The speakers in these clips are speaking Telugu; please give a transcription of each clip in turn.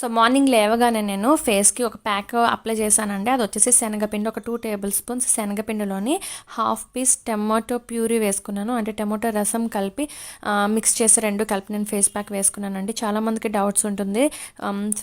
సో మార్నింగ్ లేవగానే నేను ఫేస్కి ఒక ప్యాక్ అప్లై చేశానండి. అది వచ్చేసి శనగపిండి ఒక టూ టేబుల్ స్పూన్స్ శనగపిండిలోని హాఫ్ పీస్ టమాటో ప్యూరీ వేసుకున్నాను. అంటే టమాటో రసం కలిపి మిక్స్ చేసి రెండు కలిపి నేను ఫేస్ ప్యాక్ వేసుకున్నానండి. చాలామందికి డౌట్స్ ఉంటుంది.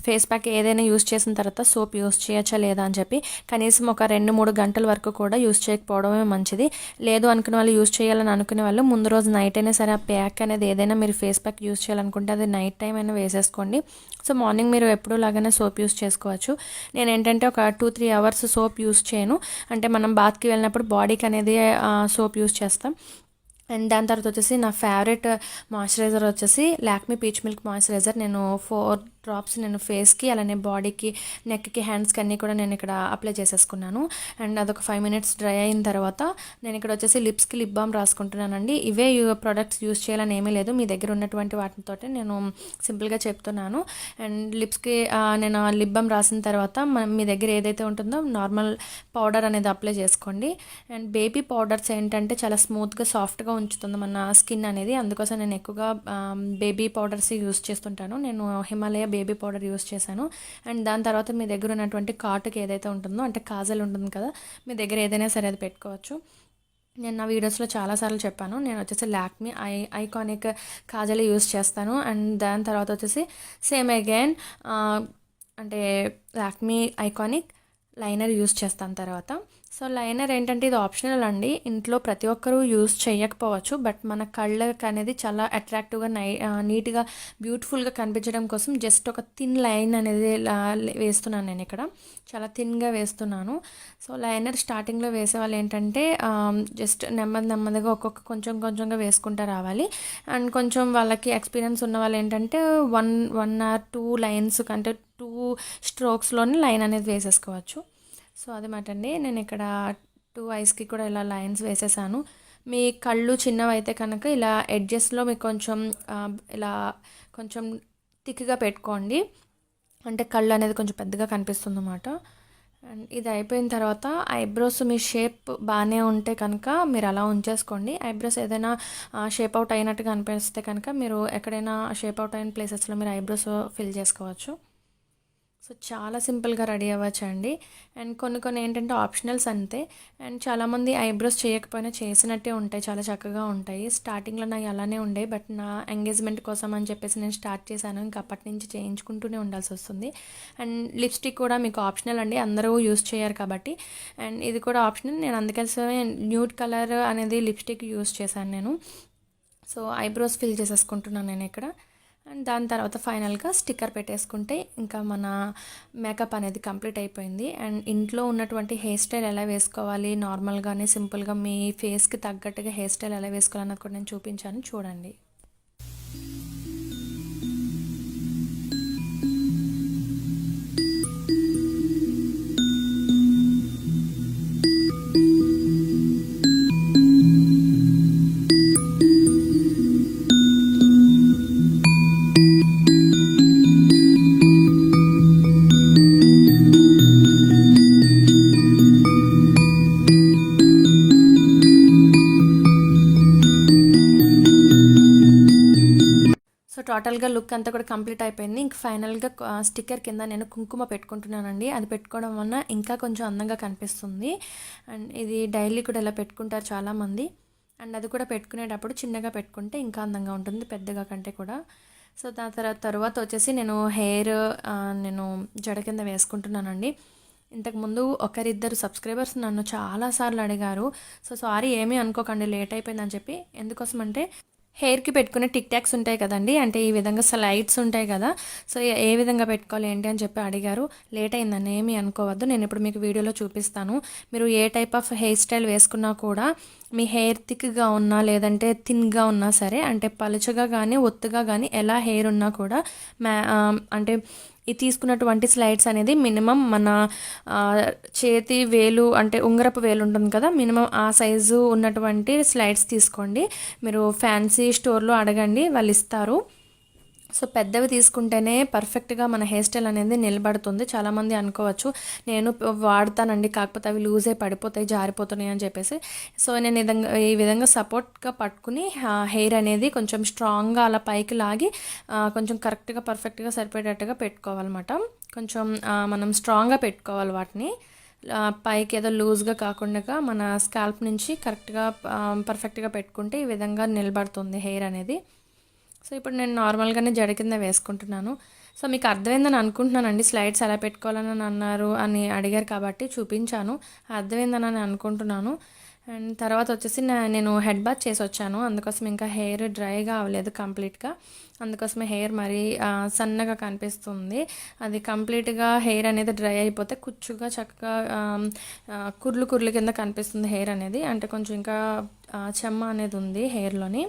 ఫేస్ ప్యాక్ ఏదైనా యూస్ చేసిన తర్వాత సోప్ యూస్ చేయొచ్చా లేదా అని చెప్పి. కనీసం ఒక రెండు మూడు గంటల వరకు కూడా యూస్ చేయకపోవడమే మంచిది. లేదు అనుకునే వాళ్ళు యూస్ చేయాలని అనుకునే వాళ్ళు ముందు రోజు నైట్ అయినా సరే ఆ ప్యాక్ అనేది ఏదైనా మీరు ఫేస్ ప్యాక్ యూస్ చేయాలనుకుంటే అది నైట్ టైం అయినా వేసేసుకోండి. సో మార్నింగ్ మీరు ఎప్పుడూ లాగానే సోప్ యూస్ చేసుకోవచ్చు. నేను ఏంటంటే ఒక two three hours soap use చేయను. అంటే మనం బాత్కి వెళ్ళినప్పుడు బాడీకి అనేది సోప్ యూస్ చేస్తాం. అండ్ దాని తర్వాత వచ్చేసి నా ఫేవరెట్ మాయిశ్చరైజర్ వచ్చేసి లాక్మీ పీచ్ మిల్క్ మాయిశ్చరైజర్. నేను ఫోర్ డ్రాప్స్ నేను ఫేస్కి అలానే బాడీకి నెక్కి హ్యాండ్స్కి అన్నీ కూడా నేను ఇక్కడ అప్లై చేసేసుకున్నాను. అండ్ అదొక ఫైవ్ మినిట్స్ డ్రై అయిన తర్వాత నేను ఇక్కడ వచ్చేసి లిప్స్కి లిప్ బామ్ రాసుకుంటున్నానండి. ఇవే ప్రొడక్ట్స్ యూస్ చేయాలని ఏమీ లేదు. మీ దగ్గర ఉన్నటువంటి వాటితో నేను సింపుల్గా చెప్తున్నాను. అండ్ లిప్స్కి నేను లిప్ బామ్ రాసిన తర్వాత మీ దగ్గర ఏదైతే ఉంటుందో నార్మల్ పౌడర్ అనేది అప్లై చేసుకోండి. అండ్ బేబీ పౌడర్స్ ఏంటంటే చాలా స్మూత్గా సాఫ్ట్గా ఉంచుతుంది మన స్కిన్ అనేది. అందుకోసం నేను ఎక్కువగా బేబీ పౌడర్స్ యూస్ చేస్తుంటాను. నేను హిమాలయ బేబీ పౌడర్ యూస్ చేశాను. అండ్ దాని తర్వాత మీ దగ్గర ఉన్నటువంటి కాటుకి ఏదైతే ఉంటుందో అంటే కాజల్ ఉంటుంది కదా మీ దగ్గర ఏదైనా సరే అది పెట్టుకోవచ్చు. నేను నా వీడియోస్లో చాలాసార్లు చెప్పాను. నేను వచ్చేసి Lakme eye iconic kajal use చేస్తాను. అండ్ దాని తర్వాత వచ్చేసి సేమ్ అగైన్ అంటే లాక్మీ ఐకానిక్ లైనర్ యూస్ చేస్తాను తర్వాత. సో లైనర్ ఏంటంటే ఇది ఆప్షనల్ అండి. ఇంట్లో ప్రతి ఒక్కరూ యూస్ చేయకపోవచ్చు. బట్ మన కళ్ళకి అనేది చాలా అట్రాక్టివ్గా నై నీట్గా బ్యూటిఫుల్గా కనిపించడం కోసం జస్ట్ ఒక థిన్ లైన్ అనేది వేస్తున్నాను నేను ఇక్కడ. చాలా థిన్గా వేస్తున్నాను. సో లైనర్ స్టార్టింగ్లో వేసే వాళ్ళు ఏంటంటే జస్ట్ నెమ్మది నెమ్మదిగా ఒక్కొక్క కొంచెం కొంచెంగా వేసుకుంటూ రావాలి. అండ్ కొంచెం వాళ్ళకి ఎక్స్పీరియన్స్ ఉన్న వాళ్ళు ఏంటంటే one one or two lines కంటే స్ట్రోక్స్లోనే లైన్ అనేది వేసేసుకోవచ్చు. సో అదనమాట అండి. నేను ఇక్కడ టూ ఐస్కి కూడా ఇలా లైన్స్ వేసేసాను. మీ కళ్ళు చిన్నవైతే కనుక ఇలా ఎడ్జెస్లో మీకు కొంచెం ఇలా కొంచెం థిక్గా పెట్టుకోండి. అంటే కళ్ళు అనేది కొంచెం పెద్దగా కనిపిస్తుంది అన్నమాట అండ్ ఇది అయిపోయిన తర్వాత ఐబ్రోస్ మీ షేప్ బాగానే ఉంటే కనుక మీరు అలా ఉంచేసుకోండి. ఐబ్రోస్ ఏదైనా షేప్ అవుట్ అయినట్టుగా అనిపిస్తే కనుక మీరు ఎక్కడైనా షేప్ అవుట్ అయిన ప్లేసెస్లో మీరు ఐబ్రోస్ ఫిల్ చేసుకోవచ్చు. సో చాలా సింపుల్గా రెడీ అవ్వచ్చు అండి అండ్ కొన్ని కొన్ని ఏంటంటే ఆప్షనల్స్ అంతే. అండ్ చాలామంది ఐబ్రోస్ చేయకపోయినా చేసినట్టే ఉంటాయి చాలా చక్కగా ఉంటాయి. స్టార్టింగ్లో నాకు అలానే ఉండే బట్ నా ఎంగేజ్మెంట్ కోసం అని చెప్పేసి నేను స్టార్ట్ చేశాను. ఇంకా అప్పటి నుంచి చేయించుకుంటూనే ఉండాల్సి వస్తుంది. అండ్ లిప్స్టిక్ కూడా మీకు ఆప్షనల్ అండి అందరూ యూస్ చేయరు కాబట్టి. అండ్ ఇది కూడా ఆప్షనల్ నేను అందుకోసమే న్యూడ్ కలర్ అనేది లిప్స్టిక్ యూస్ చేశాను నేను. సో ఐబ్రోస్ ఫిల్ చేసేసుకుంటున్నాను నేను ఇక్కడ. అండ్ దాని తర్వాత ఫైనల్గా స్టిక్కర్ పెట్టేసుకుంటే ఇంకా మన మేకప్ అనేది కంప్లీట్ అయిపోయింది. అండ్ ఇంట్లో ఉన్నటువంటి హెయిర్ స్టైల్ ఎలా వేసుకోవాలి? నార్మల్గానే సింపుల్గా మీ ఫేస్కి తగ్గట్టుగా హెయిర్ స్టైల్ ఎలా వేసుకోవాలన్నది కూడా నేను చూపించాను. చూడండి. టోటల్గా లుక్ అంతా కూడా కంప్లీట్ అయిపోయింది. ఇంక ఫైనల్గా స్టిక్కర్ కింద నేను కుంకుమ పెట్టుకుంటున్నానండి. అది పెట్టుకోవడం వలన ఇంకా కొంచెం అందంగా కనిపిస్తుంది. అండ్ ఇది డైలీ కూడా ఇలా పెట్టుకుంటారు చాలామంది. అండ్ అది కూడా పెట్టుకునేటప్పుడు చిన్నగా పెట్టుకుంటే ఇంకా అందంగా ఉంటుంది పెద్దగా కంటే కూడా. సో దాని తర్వాత తర్వాత వచ్చేసి నేను హెయిర్ నేను జడ కింద వేసుకుంటున్నానండి. ఇంతకుముందు ఒకరిద్దరు సబ్స్క్రైబర్స్ నన్ను చాలాసార్లు అడిగారు. సో సారీ ఏమీ అనుకోకండి లేట్ అయిపోయిందని చెప్పి. ఎందుకోసం అంటే హెయిర్కి పెట్టుకునే టిక్ ట్యాక్స్ ఉంటాయి కదండి. అంటే ఈ విధంగా స్లైడ్స్ ఉంటాయి కదా. సో ఏ- విధంగా పెట్టుకోవాలి ఏంటి అని చెప్పి అడిగారు. లేట్ అయిందని ఏమీ అనుకోవద్దు. నేను ఇప్పుడు మీకు వీడియోలో చూపిస్తాను. మీరు ఏ టైప్ ఆఫ్ హెయిర్ స్టైల్ వేసుకున్నా కూడా మీ హెయిర్ థిక్గా ఉన్నా లేదంటే థిన్గా ఉన్నా సరే అంటే పలుచగా కానీ ఒత్తుగా కానీ ఎలా హెయిర్ ఉన్నా కూడా మ్యా అంటే ఈ తీసుకున్నటువంటి స్లైడ్స్ అనేది మినిమం మన చేతి వేలు అంటే ఉంగరపు వేలు ఉంటుంది కదా మినిమం ఆ సైజు ఉన్నటువంటి స్లైడ్స్ తీసుకోండి. మీరు ఫ్యాన్సీ స్టోర్లో అడగండి వాళ్ళు ఇస్తారు. సో పెద్దవి తీసుకుంటేనే పర్ఫెక్ట్గా మన హెయిర్ స్టైల్ అనేది నిలబడుతుంది. చాలామంది అనుకోవచ్చు నేను వాడతానండి కాకపోతే అవి లూజే పడిపోతాయి జారిపోతున్నాయి అని చెప్పేసి. సో నేను ఈ విధంగా ఈ విధంగా సపోర్ట్గా పట్టుకుని హెయిర్ అనేది కొంచెం స్ట్రాంగ్గా అలా పైకి లాగి కొంచెం కరెక్ట్గా పర్ఫెక్ట్గా సరిపడేటట్టుగా పెట్టుకోవాలన్నమాట. కొంచెం మనం స్ట్రాంగ్గా పెట్టుకోవాలి వాటిని. పైకి ఏదో లూజ్గా కాకుండా మన స్కాల్ప్ నుంచి కరెక్ట్గా పర్ఫెక్ట్గా పెట్టుకుంటే ఈ విధంగా నిలబడుతుంది హెయిర్ అనేది. సో ఇప్పుడు నేను నార్మల్గానే జడ కింద వేసుకుంటున్నాను. సో మీకు అర్థమైందని అనుకుంటున్నానండి. స్లైడ్స్ ఎలా పెట్టుకోవాలని అని అన్నారు అని అడిగారు కాబట్టి చూపించాను. అర్థమైందని అని అనుకుంటున్నాను. అండ్ తర్వాత వచ్చేసి నేను హెడ్ బాత్ చేసి వచ్చాను. అందుకోసం ఇంకా హెయిర్ డ్రైగా అవ్వలేదు కంప్లీట్గా. అందుకోసమే హెయిర్ మరీ సన్నగా కనిపిస్తుంది. అది కంప్లీట్గా హెయిర్ అనేది డ్రై అయిపోతే కుచ్చుగా చక్కగా కుర్లు కుర్లు కింద కనిపిస్తుంది హెయిర్ అనేది. అంటే కొంచెం ఇంకా చెమ్మ అనేది ఉంది హెయిర్లోని.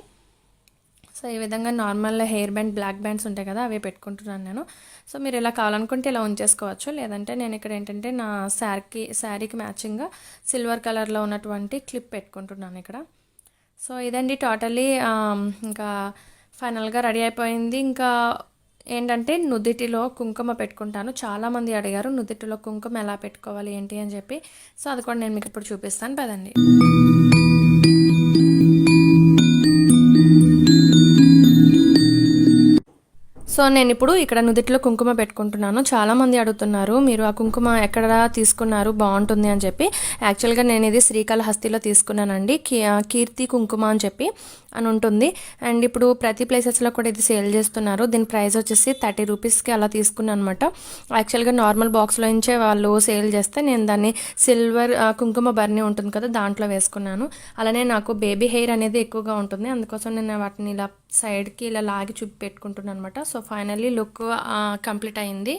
సో ఈ విధంగా normal hair band black bands ఉంటాయి కదా అవే పెట్టుకుంటున్నాను నేను. సో మీరు ఇలా కావాలనుకుంటే ఇలా ఉంచేసుకోవచ్చు. లేదంటే నేను ఇక్కడ ఏంటంటే నా శారీకి శారీకి మ్యాచింగ్గా సిల్వర్ కలర్లో ఉన్నటువంటి క్లిప్ పెట్టుకుంటున్నాను ఇక్కడ. సో ఇదండి టోటలీ ఇంకా ఫైనల్గా రెడీ అయిపోయింది. ఇంకా ఏంటంటే నుదిటిలో కుంకుమ పెట్టుకుంటాను. చాలామంది అడిగారు నుదిటిలో కుంకుమ ఎలా పెట్టుకోవాలి ఏంటి అని చెప్పి. సో అది కూడా నేను మీకు ఇప్పుడు చూపిస్తాను. పదండి. సో నేను ఇప్పుడు ఇక్కడ నుదిట్లో కుంకుమ పెట్టుకుంటున్నాను. చాలామంది అడుగుతున్నారు మీరు ఆ కుంకుమ ఎక్కడ తీసుకున్నారు? బాగుంటుంది అని చెప్పి. యాక్చువల్గా నేను ఇది శ్రీకాళహస్తిలో తీసుకున్నానండి. కీర్తి కుంకుమ అని చెప్పి అని ఉంటుంది. అండ్ ఇప్పుడు ప్రతి ప్లేసెస్లో కూడా ఇది సేల్ చేస్తున్నారు. దీని ప్రైస్ వచ్చేసి థర్టీ రూపీస్కి అలా తీసుకున్నాను అనమాట యాక్చువల్గా నార్మల్ బాక్స్లో నుంచే వాళ్ళు సేల్ చేస్తే నేను దాన్ని సిల్వర్ కుంకుమ బర్నీ ఉంటుంది కదా దాంట్లో వేసుకున్నాను. అలానే నాకు బేబీ హెయిర్ అనేది ఎక్కువగా ఉంటుంది. అందుకోసం నేను వాటిని ఇలా సైడ్కి ఇలా లాగి చూపి పెట్టుకుంటున్నాను అనమాట సో ఫైనల్లీ లుక్ కంప్లీట్ అయింది.